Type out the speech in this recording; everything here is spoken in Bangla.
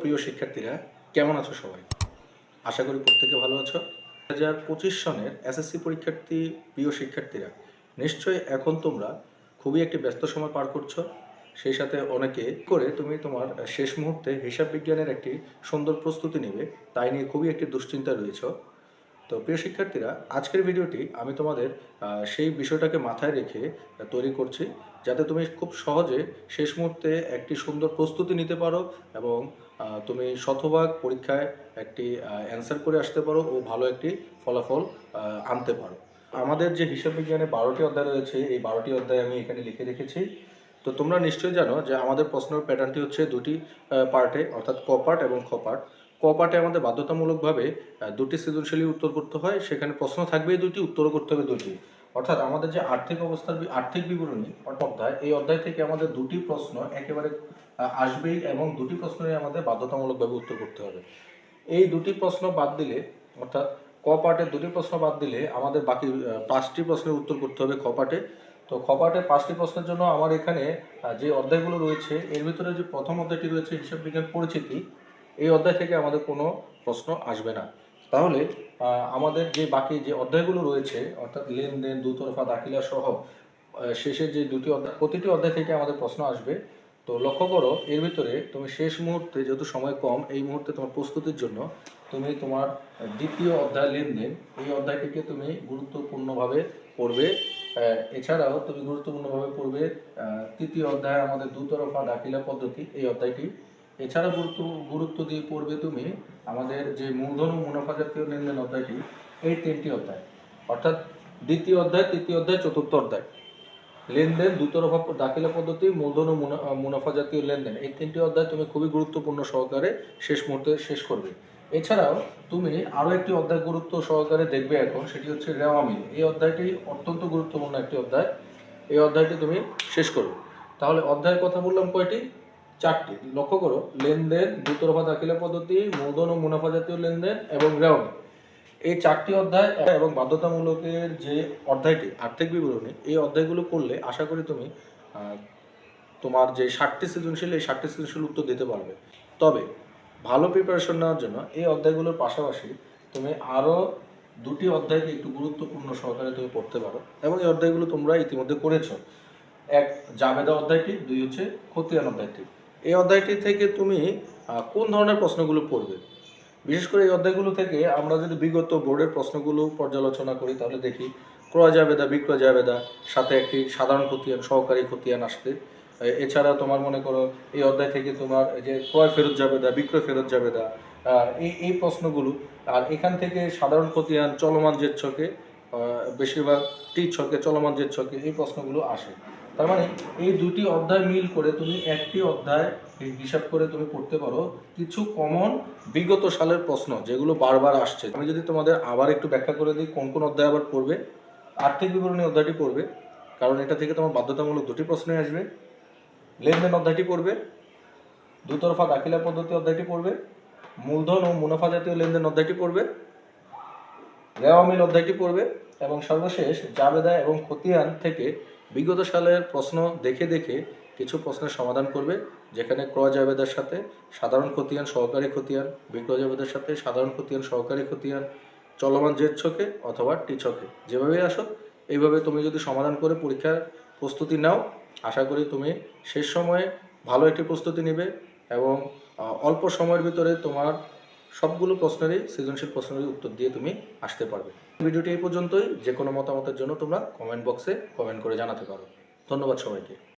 প্রিয় শিক্ষার্থীরা, কেমন আছো সবাই? আশা করি প্রত্যেকে ভালো আছো। দু হাজার পঁচিশ সনের এসএসসি পরীক্ষার্থী প্রিয় শিক্ষার্থীরা, নিশ্চয়ই এখন তোমরা খুবই একটি ব্যস্ত সময় পার করছ। সেই সাথে অনেকে করে তুমি তোমার শেষ মুহূর্তে হিসাব বিজ্ঞানের একটি সুন্দর প্রস্তুতি নেবে, তাই নিয়ে খুবই একটি দুশ্চিন্তা রয়েছে। তো প্রিয় শিক্ষার্থীরা, আজকের ভিডিওটি আমি তোমাদের সেই বিষয়টাকে মাথায় রেখে তৈরি করছি, যাতে তুমি খুব সহজে শেষ মুহূর্তে একটি সুন্দর প্রস্তুতি নিতে পারো এবং তুমি শতভাগ পরীক্ষায় একটি অ্যান্সার করে আসতে পারো ও ভালো একটি ফলাফল আনতে পারো। আমাদের যে হিসাব বিজ্ঞানে বারোটি অধ্যায় রয়েছে, এই বারোটি অধ্যায় আমি এখানে লিখে রেখেছি। তো তোমরা নিশ্চয়ই জানো যে আমাদের প্রশ্নের প্যাটার্নটি হচ্ছে দুটি পার্টে, অর্থাৎ ক পার্ট এবং খ পার্ট। ক পার্টে আমাদের বাধ্যতামূলকভাবে দুটি সৃজনশীল উত্তর করতে হয়, সেখানে প্রশ্ন থাকবে দুটি, উত্তরও করতে হবে দুটি। অর্থাৎ আমাদের যে আর্থিক অবস্থার আর্থিক বিবরণী অধ্যায় এই অধ্যায় থেকে আমাদের দুটি প্রশ্ন একেবারে আসবেই এবং দুটি প্রশ্নই আমাদের বাধ্যতামূলকভাবে উত্তর করতে হবে। এই দুটি প্রশ্ন বাদ দিলে, অর্থাৎ ক দুটি প্রশ্ন বাদ দিলে আমাদের বাকি পাঁচটি প্রশ্নের উত্তর করতে হবে খ পার্টে। তো পার্টের পাঁচটি প্রশ্নের জন্য আমার এখানে যে অধ্যায়গুলো রয়েছে, এর ভিতরে যে প্রথম অধ্যায়টি রয়েছে হিসাব বিজ্ঞান পরিচিতি, এই অধ্যায় থেকে আমাদের কোনো প্রশ্ন আসবে না। তাহলে আমাদের যে বাকি যে অধ্যায়গুলো রয়েছে, অর্থাৎ লেনদেন, দুতরফা, দাখিলা সহ শেষের যে দুটি অধ্যায়, প্রতিটি অধ্যায় থেকে আমাদের প্রশ্ন আসবে। তো লক্ষ্য করো, এর ভিতরে তুমি শেষ মুহূর্তে যেহেতু সময় কম, এই মুহূর্তে তোমার প্রস্তুতির জন্য তুমি তোমার দ্বিতীয় অধ্যায় লেনদেন, এই অধ্যায়টিকে তুমি গুরুত্বপূর্ণভাবে পড়বে। এছাড়াও তুমি গুরুত্বপূর্ণভাবে পড়বে তৃতীয় অধ্যায়, আমাদের দুতরফা, দাখিলা পদ্ধতি, এই অধ্যায়টি। এছাড়া গুরুত্ব গুরুত্ব দিয়ে পড়বে তুমি আমাদের যে মূলধন ও মুনাফা জাতীয় লেনদেন অধ্যায়টি এই তিনটি অধ্যায়। অর্থাৎ দ্বিতীয় অধ্যায়, তৃতীয় অধ্যায়, চতুর্থ অধ্যায়। লেনদেন, দুতরফা দাখিলা পদ্ধতি, মূলধন ও মুনা- মুনাফা জাতীয় লেনদেন। এই তিনটি অধ্যায় তুমি খুবই গুরুত্বপূর্ণ সহকারে শেষ মুহূর্তে শেষ করবে। এছাড়াও তুমি আরও একটি অধ্যায় গুরুত্ব সহকারে দেখবে এখন, সেটি হচ্ছে রেওয়া মিল এই অধ্যায়টি অত্যন্ত গুরুত্বপূর্ণ একটি অধ্যায়। এই অধ্যায়টি তুমি শেষ করবে। তাহলে অধ্যায়ের কথা বললাম কয়টি? চারটি। লক্ষ্য করো, লেনদেন দুতরফা দাখিলা পদ্ধতি, মূলধন ও মুনাফা জাতীয় লেনদেন এবং রেওয়া মিল এই চারটি অধ্যায় এবং বাধ্যতামূলকের যে অধ্যায়টি, আর্থিক বিবরণী, এই অধ্যায়গুলো করলে আশা করি তুমি তোমার যে ষাটটি সৃজনশীল, এই ষাটটি সৃজনশীল উত্তর দিতে পারবে। তবে, ভালো প্রিপারেশন নেওয়ার জন্য এই অধ্যায়গুলোর পাশাপাশি তুমি আরও দুটি অধ্যায়কে একটু গুরুত্বপূর্ণ সহকারে তুমি পড়তে পারো এবং এই অধ্যায়গুলো তোমরা ইতিমধ্যে করেছ। এক, জাবেদা অধ্যায়টি, দুই হচ্ছে খতিয়ান অধ্যায়টি। এই অধ্যায়টি থেকে তুমি কোন ধরনের প্রশ্নগুলো পড়বে? বিশেষ করে এই অধ্যায়গুলো থেকে আমরা যদি বিগত বোর্ডের প্রশ্নগুলো পর্যালোচনা করি তাহলে দেখি ক্রয় জাবেদা বিক্রয় জাবেদা সাথে একটি সাধারণ খতিয়ান সহকারী খতিয়ান আসতে এছাড়া তোমার মনে করো এই অধ্যায় থেকে তোমার যে ক্রয় ফেরত জাবেদা বিক্রয় ফেরত আহ, এই এই প্রশ্নগুলো আর এখান থেকে সাধারণ খতিয়ান চলমান জেদ ছকে বেশিরভাগ টি ছকে চলমান জেদ ছকে এই প্রশ্নগুলো আসে। তার মানে এই দুটি অধ্যায় মিল করে তুমি একটি অধ্যায় হিসাব করে তুমি পড়তে পারো। কিছু কমন বিগত সালের প্রশ্ন যেগুলো বারবার আসছে। আমি যদি তোমাদের আবার একটু ব্যাখ্যা করে দিই, কোন কোন অধ্যায় আবার পড়বে? আর্থিক বিবরণী অধ্যায়টি পড়বে, কারণ এটা থেকে তোমার বাধ্যতামূলক দুটি প্রশ্নই আসবে। লেনদেন অধ্যায়টি পড়বে, দুতরফা দাখিলা পদ্ধতি অধ্যায়টি পড়বে, মূলধন ও মুনাফা জাতীয় লেনদেন অধ্যায়টি পড়বে, রেওয়া মিল অধ্যায়টি পড়বে, এবং সর্বশেষ জাবেদা এবং খতিয়ান থেকে বিগত সালের প্রশ্ন দেখে দেখে কিছু প্রশ্নের সমাধান করবে, যেখানে ক্রয় জাবেদার সাথে সাধারণ খতিয়ান, সহকারী খতিয়ান, বিক্রয় জাবেদার সাথে সাধারণ খতিয়ান, সহকারী খতিয়ান, চলমান জেদ ছকে অথবা টি ছকে যেভাবেই আসো এইভাবে তুমি যদি সমাধান করে পরীক্ষার প্রস্তুতি নাও, আশা করি তুমি শেষ সময়ে ভালো একটি প্রস্তুতি নেবে এবং অল্প সময়ের ভিতরে তোমার সবগুলো প্রশ্নেরই, সৃজনশীল প্রশ্নের উত্তর দিয়ে তুমি আসতে পারবে। ভিডিওটি এই পর্যন্তই। যে কোনো মতামতের জন্য তোমরা কমেন্ট বক্সে কমেন্ট করে জানাতে পারো। ধন্যবাদ সবাইকে।